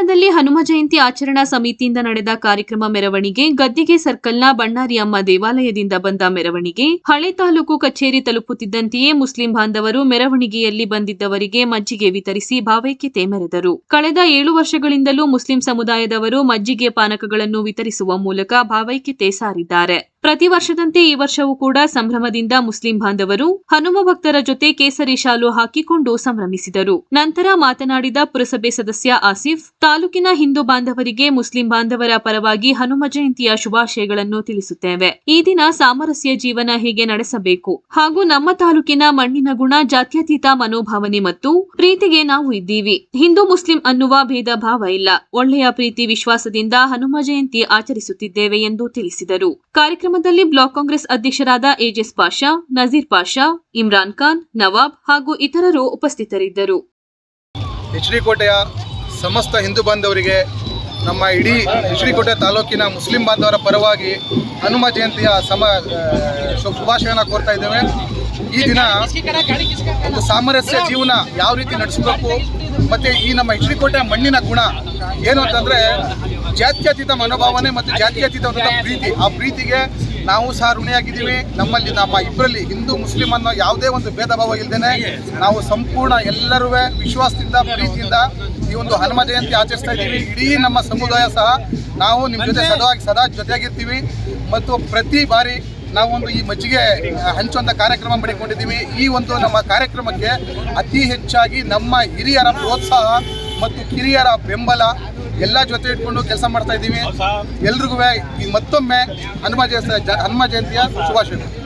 ಪಟ್ಟಣದಲ್ಲಿ ಹನುಮ ಜಯಂತಿ ಆಚರಣಾ ಸಮಿತಿಯಿಂದ ನಡೆದ ಕಾರ್ಯಕ್ರಮ ಮೆರವಣಿಗೆ, ಗದ್ದಿಗೆ ಸರ್ಕಲ್ನ ಬಣ್ಣಾರಿಯಮ್ಮ ದೇವಾಲಯದಿಂದ ಬಂದ ಮೆರವಣಿಗೆ, ಹಳೆ ತಾಲೂಕು ಕಚೇರಿ ತಲುಪುತ್ತಿದ್ದಂತೆಯೇ ಮುಸ್ಲಿಂ ಬಾಂಧವರು ಮೆರವಣಿಗೆಯಲ್ಲಿ ಬಂದಿದ್ದವರಿಗೆ ಮಜ್ಜಿಗೆ ವಿತರಿಸಿ ಭಾವೈಕ್ಯತೆ ಮೆರೆದರು. ಕಳೆದ ಏಳು ವರ್ಷಗಳಿಂದಲೂ ಮುಸ್ಲಿಂ ಸಮುದಾಯದವರು ಮಜ್ಜಿಗೆ ಪಾನಕಗಳನ್ನು ವಿತರಿಸುವ ಮೂಲಕ ಭಾವೈಕ್ಯತೆ ಸಾರಿದ್ದಾರೆ. ಪ್ರತಿ ವರ್ಷದಂತೆ ಈ ವರ್ಷವೂ ಕೂಡ ಸಂಭ್ರಮದಿಂದ ಮುಸ್ಲಿಂ ಬಾಂಧವರು ಹನುಮ ಭಕ್ತರ ಜೊತೆ ಕೇಸರಿ ಶಾಲು ಹಾಕಿಕೊಂಡು ಸಂಭ್ರಮಿಸಿದರು. ನಂತರ ಮಾತನಾಡಿದ ಪುರಸಭೆ ಸದಸ್ಯ ಆಸಿಫ್, ತಾಲೂಕಿನ ಹಿಂದೂ ಬಾಂಧವರಿಗೆ ಮುಸ್ಲಿಂ ಬಾಂಧವರ ಪರವಾಗಿ ಹನುಮ ಜಯಂತಿಯ ಶುಭಾಶಯಗಳನ್ನು ತಿಳಿಸುತ್ತೇವೆ. ಈ ದಿನ ಸಾಮರಸ್ಯ ಜೀವನ ಹೇಗೆ ನಡೆಸಬೇಕು? ಹಾಗೂ ನಮ್ಮ ತಾಲೂಕಿನ ಮಣ್ಣಿನ ಗುಣ, ಜಾತ್ಯತೀತ ಮನೋಭಾವನೆ ಮತ್ತು ಪ್ರೀತಿಗೆ ನಾವು ಇದ್ದೀವಿ. ಹಿಂದೂ ಮುಸ್ಲಿಂ ಅನ್ನುವ ಭೇದ ಭಾವ ಇಲ್ಲ. ಒಳ್ಳೆಯ ಪ್ರೀತಿ ವಿಶ್ವಾಸದಿಂದ ಹನುಮ ಜಯಂತಿ ಆಚರಿಸುತ್ತಿದ್ದೇವೆ ಎಂದು ತಿಳಿಸಿದರು. ಕಾರ್ಯಕ್ರಮದಲ್ಲಿ ಬ್ಲಾಕ್ ಕಾಂಗ್ರೆಸ್ ಅಧ್ಯಕ್ಷರಾದ ಏಜಸ್ ಪಾಷಾ, ನಜೀರ್ ಪಾಷಾ, ಇಮ್ರಾನ್ ಖಾನ್, ನವಾಬ್ ಹಾಗೂ ಇತರರು ಉಪಸ್ಥಿತರಿದ್ದರು. ಎಚ್ ಡಿ ಕೋಟೆಯ ಸಮಸ್ತ ಹಿಂದೂ ಬಾಂಧವರಿಗೆ ನಮ್ಮ ಇಡೀ ಎಚ್ ಡಿ ಕೋಟೆ ತಾಲೂಕಿನ ಮುಸ್ಲಿಂ ಬಾಂಧವರ ಪರವಾಗಿ ಹನುಮ ಜಯಂತಿಯ ಸಮ ಶುಭಾಶಯನ ಕೋರ್ತಾ ಇದ್ದೇವೆ. ಈ ದಿನ ಒಂದು ಸಾಮರಸ್ಯ ಜೀವನ ಯಾವ ರೀತಿ ನಡೆಸಬೇಕು, ಮತ್ತು ಈ ನಮ್ಮ ಎಚ್ ಮಣ್ಣಿನ ಗುಣ ಏನು ಅಂತಂದರೆ ಜಾತ್ಯತೀತ ಮನೋಭಾವನೆ ಮತ್ತು ಜಾತ್ಯತೀತವಾದಂಥ ಪ್ರೀತಿ. ಆ ಪ್ರೀತಿಗೆ ನಾವು ಸಹ ಋಣಿಯಾಗಿದ್ದೀವಿ. ನಮ್ಮಲ್ಲಿ ನಮ್ಮ ಇಬ್ಬರಲ್ಲಿ ಹಿಂದೂ ಮುಸ್ಲಿಂ ಅನ್ನೋ ಯಾವುದೇ ಒಂದು ಭೇದ ಭಾವ ಇಲ್ಲದೇನೆ ನಾವು ಸಂಪೂರ್ಣ ಎಲ್ಲರೂ ವಿಶ್ವಾಸದಿಂದ, ಪ್ರೀತಿಯಿಂದ ಈ ಒಂದು ಹನುಮ ಜಯಂತಿ ಆಚರಿಸ್ತಾ ಇದ್ದೀವಿ. ಇಡೀ ನಮ್ಮ ಸಮುದಾಯ ಸಹ ನಾವು ನಿಮ್ಮ ಜೊತೆ ಸದಾ ಸದಾ ಜೊತೆಯಾಗಿರ್ತೀವಿ. ಮತ್ತು ಪ್ರತಿ ಬಾರಿ ನಾವು ಒಂದು ಈ ಮಜ್ಜಿಗೆ ಹಂಚುವಂಥ ಕಾರ್ಯಕ್ರಮ ಮಾಡಿಕೊಂಡಿದ್ದೀವಿ. ಈ ಒಂದು ನಮ್ಮ ಕಾರ್ಯಕ್ರಮಕ್ಕೆ ಅತಿ ಹೆಚ್ಚಾಗಿ ನಮ್ಮ ಹಿರಿಯರ ಪ್ರೋತ್ಸಾಹ ಮತ್ತು ಕಿರಿಯರ ಬೆಂಬಲ ಎಲ್ಲ ಜೊತೆ ಇಟ್ಕೊಂಡು ಕೆಲಸ ಮಾಡ್ತಾ ಇದ್ದೀವಿ. ಎಲ್ರಿಗೂ ಮತ್ತೊಮ್ಮೆ ಹನುಮ ಜಯಂತಿ ಹನುಮ ಜಯಂತಿಯ ಶುಭಾಶಯಗಳು.